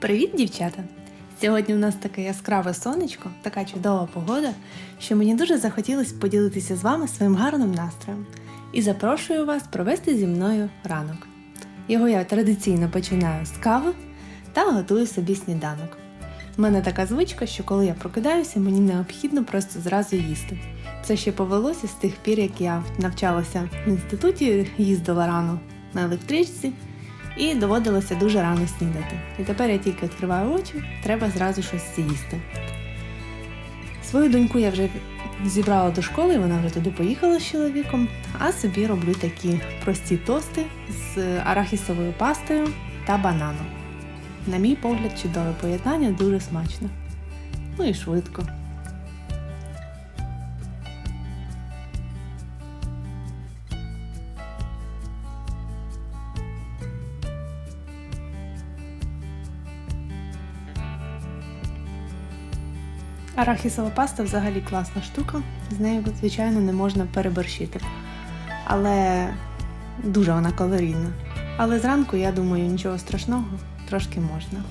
Привіт, дівчата! Сьогодні у нас таке яскраве сонечко, така чудова погода, що мені дуже захотілося поділитися з вами своїм гарним настроєм і запрошую вас провести зі мною ранок. Його я традиційно починаю з кави та готую собі сніданок. У мене така звичка, що коли я прокидаюся, мені необхідно просто зразу їсти. Це ще повелося з тих пір, як я навчалася в інституті, їздила рано на електричці і доводилося дуже рано снідати. І тепер я тільки відкриваю очі, треба зразу щось з'їсти. Свою доньку я вже зібрала до школи, вона вже туди поїхала з чоловіком, а собі роблю такі прості тости з арахісовою пастою та бананом. На мій погляд, чудове поєднання, дуже смачно. Ну і швидко. Арахісова паста взагалі класна штука. З нею, звичайно, не можна переборщити. Але дуже вона калорійна. Але зранку, я думаю, нічого страшного, трошки можна.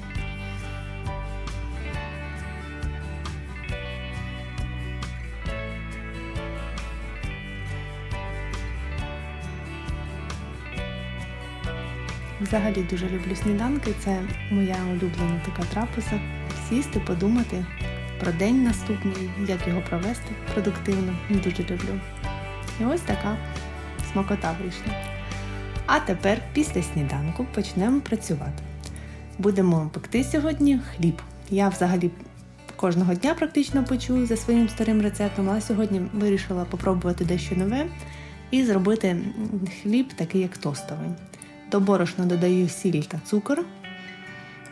Взагалі дуже люблю сніданки, це моя улюблена така трапеза. Сісти, подумати про день наступний, як його провести продуктивно. Дуже люблю. І ось така смакота вийшла. А тепер, після сніданку, почнемо працювати. Будемо пекти сьогодні хліб. Я взагалі кожного дня практично печу за своїм старим рецептом, але сьогодні вирішила попробувати дещо нове і зробити хліб такий, як тостовий. До борошна додаю сіль та цукор.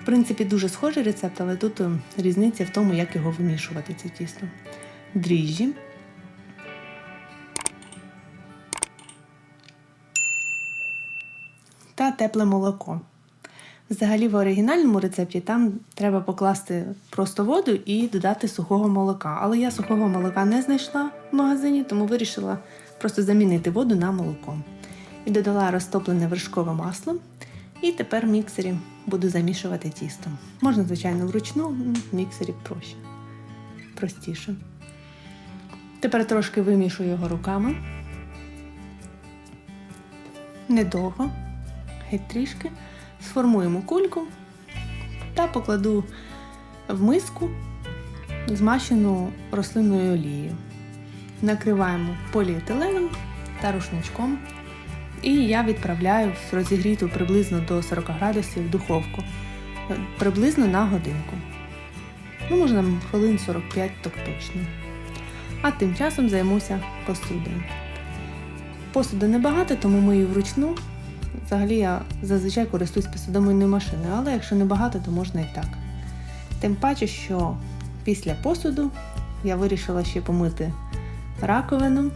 В принципі, дуже схожий рецепт, але тут е, різниця в тому, як його вимішувати, це тісто. Дріжджі. Та тепле молоко. Взагалі, в оригінальному рецепті там треба покласти просто воду і додати сухого молока. Але я сухого молока не знайшла в магазині, тому вирішила просто замінити воду на молоко. І додала розтоплене вершкове масло. І тепер в міксері буду замішувати тісто. Можна, звичайно, вручну, в міксері проще, простіше. Тепер трошки вимішую його руками. Недовго, геть трішки. Сформуємо кульку та покладу в миску, змащену рослинною олією. Накриваємо поліетиленом та рушничком. І я відправляю в розігріту приблизно до 40 градусів духовку. Приблизно на годинку. Ну, можна хвилин 45 так точно. А тим часом займуся посудою. Посуду небагато, тому мию вручну. Взагалі я зазвичай користуюсь посудомийною машиною, але якщо небагато, то можна і так. Тим паче, що після посуду я вирішила ще помити раковину,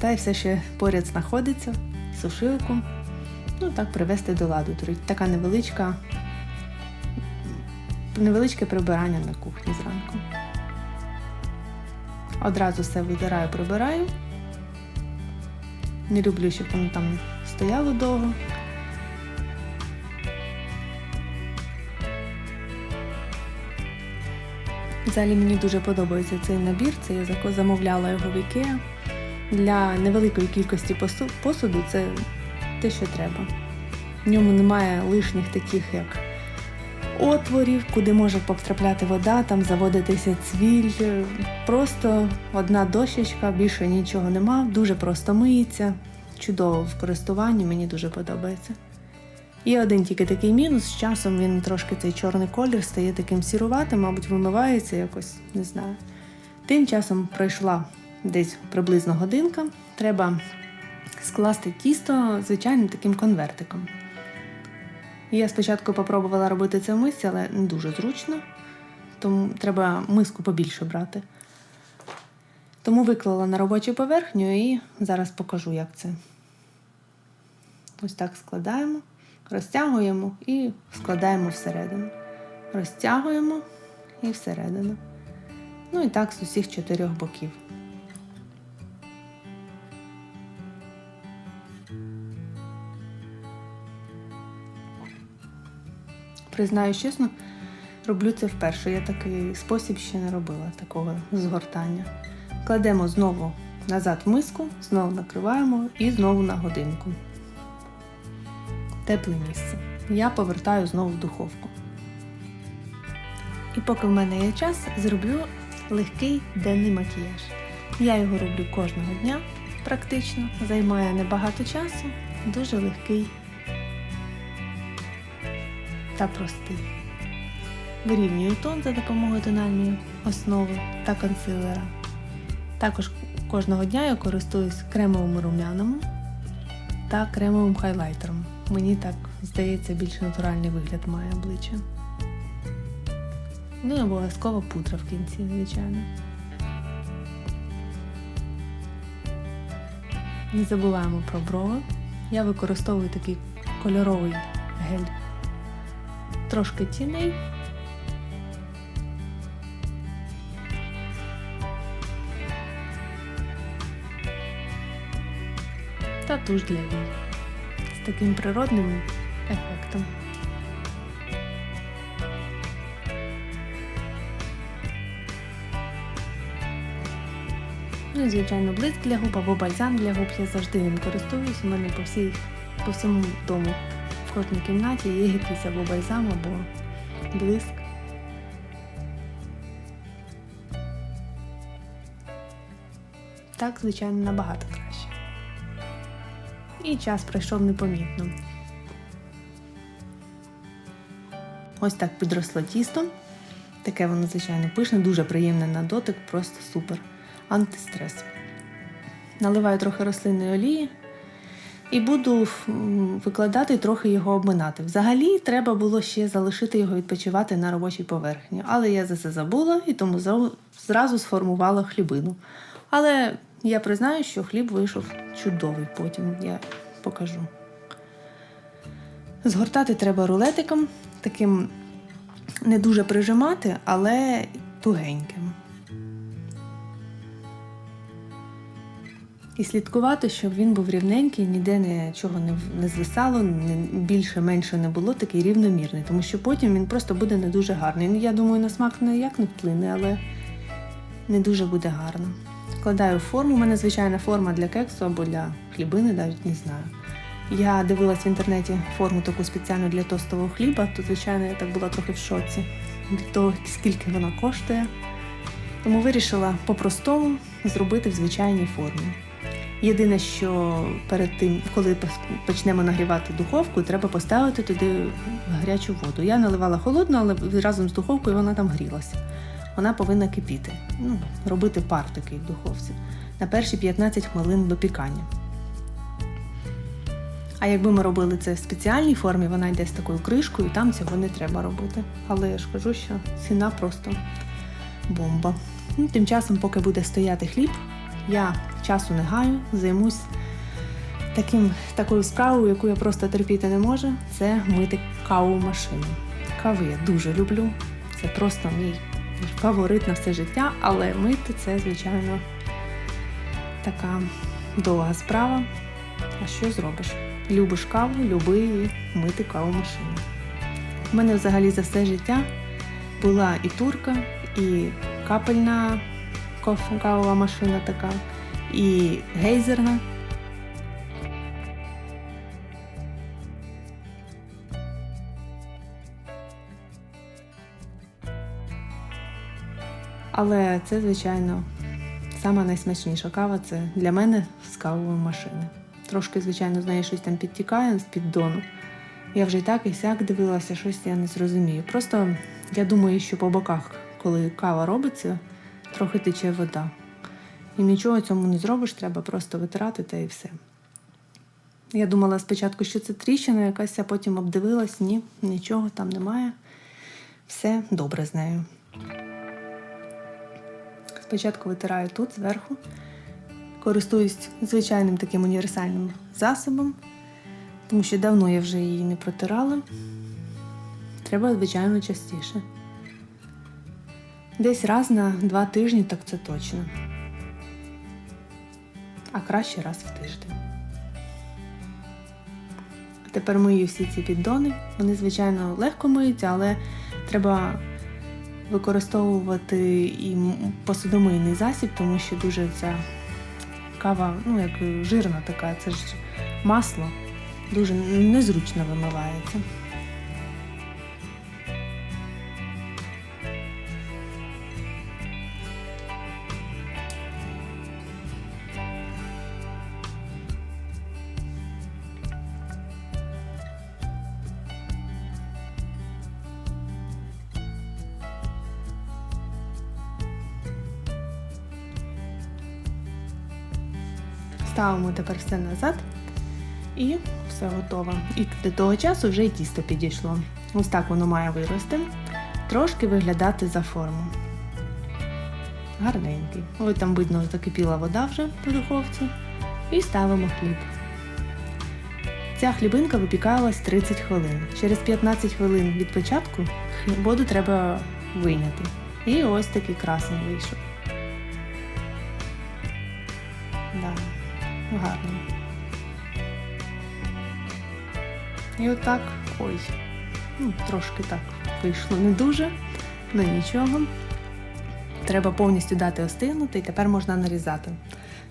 та й все ще поряд знаходиться сушилку. Ну, так привести до ладу. Така невеличка, невеличке прибирання на кухні зранку. Одразу все витираю, прибираю. Не люблю, щоб воно там стояло довго. Взагалі мені дуже подобається цей набір, це я замовляла його в Ікеа для невеликої кількості посуду це те, що треба. В ньому немає лишніх таких, як отворів, куди може потрапляти вода, там заводитися цвіль. Просто одна дощечка, більше нічого нема, дуже просто миється. Чудово в користуванні, мені дуже подобається. Є один тільки такий мінус, з часом він трошки цей чорний колір стає таким сіруватим, мабуть, вимивається якось, не знаю. Тим часом пройшла десь приблизно годинка. Треба скласти тісто звичайним таким конвертиком. Я спочатку спробувала робити це в мисці, але не дуже зручно, тому треба миску побільше брати. Тому виклала на робочу поверхню і зараз покажу, як це. Ось так складаємо, розтягуємо і складаємо всередину. Розтягуємо і всередину. Ну і так з усіх чотирьох боків. Признаю чесно, Роблю це вперше. Я такий спосіб ще не робила такого згортання. Кладемо знову назад в миску, знову накриваємо і знову на годинку. Тепле місце. Я повертаю знову в духовку. І поки в мене є час, зроблю легкий денний макіяж. Я його роблю кожного дня, практично, займає небагато часу, дуже легкий та простий. Вирівнюю тон за допомогою тональної основи та консилера. Також кожного дня я користуюсь кремовим румяном та кремовим хайлайтером. Мені так здається, більш натуральний вигляд має обличчя. Ну і обов'язково пудра в кінці, звичайно. Не забуваємо про брови. Я використовую такий кольоровий гель. Трошки тіней. Та туш для вій. З таким природним ефектом. Ну і звичайно блиск для губ або бальзам для губ. Я завжди ним користуюсь. У мене по всій, по всьому дому. В кожній кімнаті є якийсь або бальзам, або блиск. Так, звичайно, набагато краще. І час пройшов непомітно. Ось так підросло тісто. Таке воно, звичайно, пишне, дуже приємне на дотик, просто супер. Антистрес. Наливаю трохи рослинної олії і буду викладати трохи його обминати. Взагалі, треба було ще залишити його відпочивати на робочій поверхні. Але я за це забула і тому зразу сформувала хлібину. Але я признаю, що хліб вийшов чудовий потім, я покажу. Згортати треба рулетиком, таким не дуже прижимати, але тугеньким. І слідкувати, щоб він був рівненький, ніде нічого не, не звисало, не, більше менше не було, такий рівномірний, тому що потім він просто буде не дуже гарний. Ну, я думаю, на смак ніяк не вплине, але не дуже буде гарно. Вкладаю форму. У мене звичайна форма для кексу або для хлібини, навіть не знаю. Я дивилась в інтернеті форму таку спеціальну для тостового хліба, то, звичайно, я так була трохи в шоці від того, скільки вона коштує. Тому вирішила по-простому зробити в звичайній формі. Єдине, що перед тим, коли почнемо нагрівати духовку, треба поставити туди гарячу воду. Я наливала холодну, але разом з духовкою вона там грілася. Вона повинна кипіти, ну, робити пар такий в духовці на перші 15 хвилин випікання. А якби ми робили це в спеціальній формі, вона йде з такою кришкою, там цього не треба робити. Але я ж кажу, що ціна просто бомба. Ну, тим часом, поки буде стояти хліб, я часу не гаю, займусь таким, такою справою, яку я просто терпіти не можу, це мити каву машину. Каву я дуже люблю. Це просто мій фаворит на все життя, але мити це, звичайно, така довга справа. А що зробиш? Любиш каву, люби мити каву машину. У мене взагалі за все життя була і турка, і капельна кавова машина така, і гейзерна. Але це, звичайно, сама найсмачніша кава це для мене з кавової машини. Трошки, звичайно, з неї щось там підтікає з піддону. Я вже і так і сяк дивилася, щось я не зрозумію. Просто я думаю, що по боках, коли кава робиться, трохи тече вода. І нічого цьому не зробиш, треба просто витирати та і все. Я думала спочатку, що це тріщина якась, а потім обдивилась, ні, нічого там немає. Все добре з нею. Спочатку витираю тут зверху, користуюсь звичайним таким універсальним засобом, тому що давно я вже її не протирала. Треба, звичайно, частіше. Десь раз на два тижні, так це точно. А краще раз в тиждень. Тепер мию всі ці піддони. Вони, звичайно, легко миються, але треба використовувати і посудомийний засіб, тому що дуже ця кава, ну як жирна така, це ж масло, дуже незручно вимивається. Ставимо тепер все назад і все готово. І до того часу вже і тісто підійшло. Ось так воно має вирости, трошки виглядати за форму. Гарненький. Ось там видно, закипіла вода вже в духовці. І ставимо хліб. Ця хлібинка випікалась 30 хвилин. Через 15 хвилин від початку воду треба вийняти. І ось такий красний вийшов. Да. Гарно. І отак, ой, ну, трошки так вийшло не дуже, ну нічого. Треба повністю дати остигнути і тепер можна нарізати.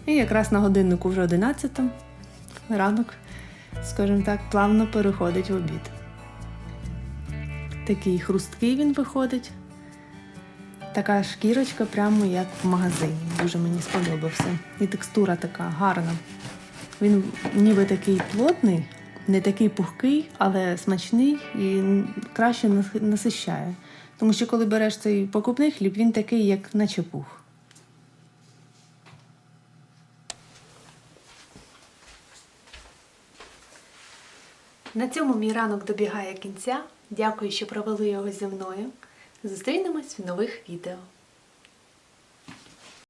І якраз на годиннику вже 11 ранок, скажімо так, плавно переходить в обід. Такий хрусткий він виходить. Така шкірочка, прямо як в магазині. Дуже мені сподобався. І текстура така гарна. Він ніби такий плотний, не такий пухкий, але смачний і краще насищає. Тому що коли береш цей покупний хліб, він такий, як наче пух. На цьому мій ранок добігає кінця. Дякую, що провели його зі мною. Зустрінемось в нових відео.